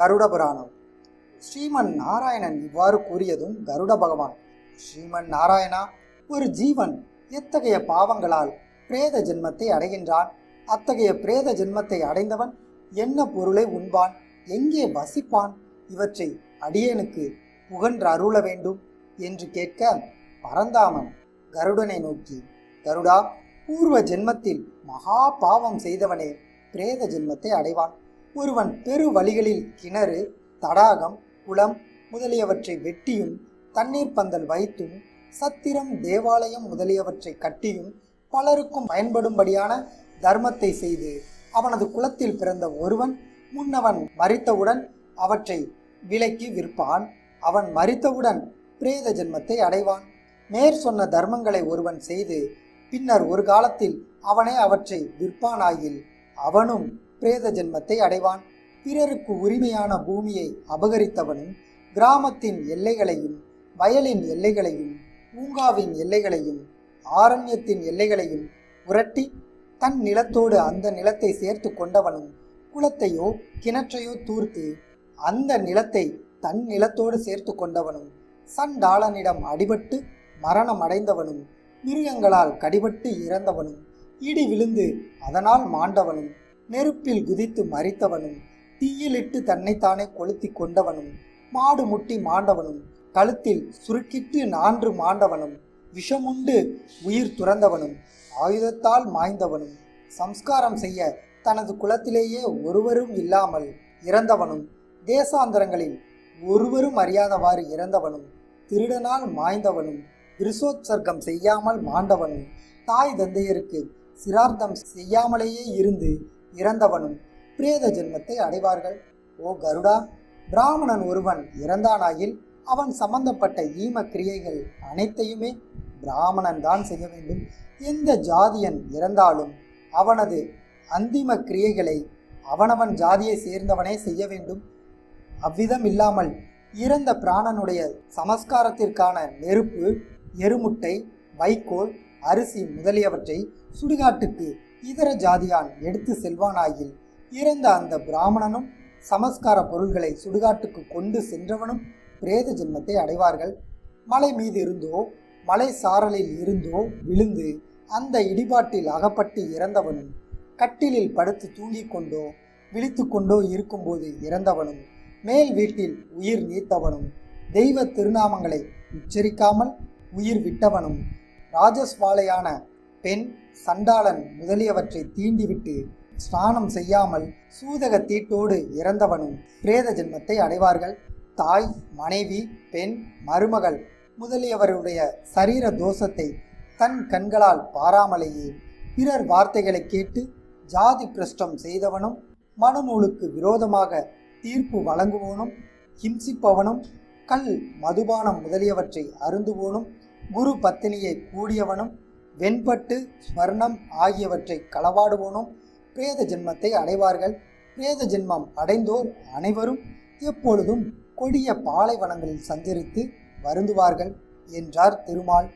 கருட புராணம் ஸ்ரீமன் நாராயணன் இவ்வாறு கூறியதும் கருட பகவான் ஸ்ரீமன் நாராயணா ஒரு ஜீவன் எத்தகைய பாவங்களால் பிரேத ஜென்மத்தை அடைகின்றான்? அத்தகைய பிரேத ஜென்மத்தை அடைந்தவன் என்ன பொருளை உண்பான்? எங்கே வசிப்பான்? இவற்றை அடியனுக்கு புகன்று அருள வேண்டும்? என்று கேட்க பரந்தாமன் கருடனை நோக்கி கருடா பூர்வ ஜென்மத்தில் மகா பாவம் செய்தவனே பிரேத ஜென்மத்தை அடைவான். ஒருவன் பெரு வழிகளில் கிணறு தடாகம் குளம் முதலியவற்றை வெட்டியும் தண்ணீர் பந்தல் வைத்தும் சத்திரம் தேவாலயம் முதலியவற்றை கட்டியும் பலருக்கும் பயன்படும்படியான தர்மத்தை செய்து அவனது குலத்தில் பிறந்த ஒருவன் முன்னவன் மறித்தவுடன் அவற்றை விலைக்கு விற்பான். அவன் மறித்தவுடன் பிரேத ஜென்மத்தை அடைவான். மேற் சொன்ன தர்மங்களை ஒருவன் செய்து பின்னர் ஒரு காலத்தில் அவனே அவற்றை விற்பானாயில் அவனும் பிரேத ஜென்மத்தை அடைவான். பிறருக்கு உரிமையான பூமியை அபகரித்தவனும் கிராமத்தின் எல்லைகளையும் வயலின் எல்லைகளையும் பூங்காவின் எல்லைகளையும் ஆரண்யத்தின் எல்லைகளையும் புரட்டி தன் நிலத்தோடு அந்த நிலத்தை சேர்த்து கொண்டவனும் குளத்தையோ கிணற்றையோ தூர்த்து அந்த நிலத்தை தன் நிலத்தோடு சேர்த்து கொண்டவனும் சண்டாளனிடம் அடிபட்டு மரணம் அடைந்தவனும் மிருகங்களால் கடிபட்டு இறந்தவனும் இடி விழுந்து அதனால் மாண்டவனும் நெருப்பில் குதித்து மறித்தவனும் தீயிலிட்டு தன்னைத்தானே கொளுத்தி கொண்டவனும் மாடு முட்டி மாண்டவனும் கழுத்தில் சுருக்கிட்டு நான்று மாண்டவனும் விஷமுண்டு உயிர் துறந்தவனும் ஆயுதத்தால் மாய்ந்தவனும் சம்ஸ்காரம் செய்ய தனது குலத்திலேயே ஒருவரும் இல்லாமல் இறந்தவனும் தேசாந்தரங்களில் ஒருவரும் அறியாதவாறு இறந்தவனும் திருடனால் மாய்ந்தவனும் விருசோத்சர்க்கம் செய்யாமல் மாண்டவனும் தாய் தந்தையருக்கு சிரார்த்தம் செய்யாமலேயே இருந்து இறந்தவனும் பிரேத ஜென்மத்தை அடைவார்கள். ஓ கருடா பிராமணன் ஒருவன் இறந்தானாயில் அவன் சம்பந்தப்பட்ட ஈம கிரியைகள் அனைத்தையுமே பிராமணன் தான் செய்ய வேண்டும். எந்த ஜாதியன் இறந்தாலும் அவனது அந்திம கிரியைகளை அவனவன் ஜாதியை சேர்ந்தவனே செய்ய வேண்டும். அவ்விதம் இல்லாமல் இறந்த பிராணனுடைய சமஸ்காரத்திற்கான நெருப்பு எருமுட்டை வைக்கோல் அரிசி முதலியவற்றை சுடுகாட்டுக்கு இதர ஜாதியான் எடுத்து செல்வானாயில் இறந்த அந்த பிராமணனும் சமஸ்கார பொருள்களை சுடுகாட்டுக்கு கொண்டு சென்றவனும் பிரேத ஜென்மத்தை அடைவார்கள். மலை மீது இருந்தோ மலை சாரலில் இருந்தோ விழுந்து அந்த இடிபாட்டில் அகப்பட்டு இறந்தவனும் கட்டிலில் படுத்து தூங்கிக் கொண்டோ விழித்து கொண்டோ இருக்கும்போது இறந்தவனும் மேல் வீட்டில் உயிர் நீத்தவனும் தெய்வ திருநாமங்களை உச்சரிக்காமல் உயிர் விட்டவனும் ராஜஸ்வாலையான பெண் சண்டாளன் முதலியவற்றை தீண்டிவிட்டு ஸ்நானம் செய்யாமல் சூதக தீட்டோடு இறந்தவனும் பிரேத ஜென்மத்தை அடைவார்கள். தாய் மனைவி பெண் மருமகள் முதலியவருடைய சரீர தோஷத்தை தன் கண்களால் பாராமலேயே பிறர் வார்த்தைகளை கேட்டு ஜாதி பிரஷ்டம் செய்தவனும் மனநூலுக்கு விரோதமாக தீர்ப்பு வழங்குவோனும் ஹிம்சிப்பவனும் கல் மதுபானம் முதலியவற்றை அருந்துவோனும் குரு பத்தினியை கூடியவனும் வெண்பட்டு ஸ்வர்ணம் ஆகியவற்றை களவாடுவோனும் பிரேத ஜென்மத்தை அடைவார்கள். பிரேத ஜென்மம் அடைந்தோர் அனைவரும் எப்பொழுதும் கொடிய பாலைவனங்களில் சஞ்சரித்து வருந்துவார்கள் என்றார் திருமால்.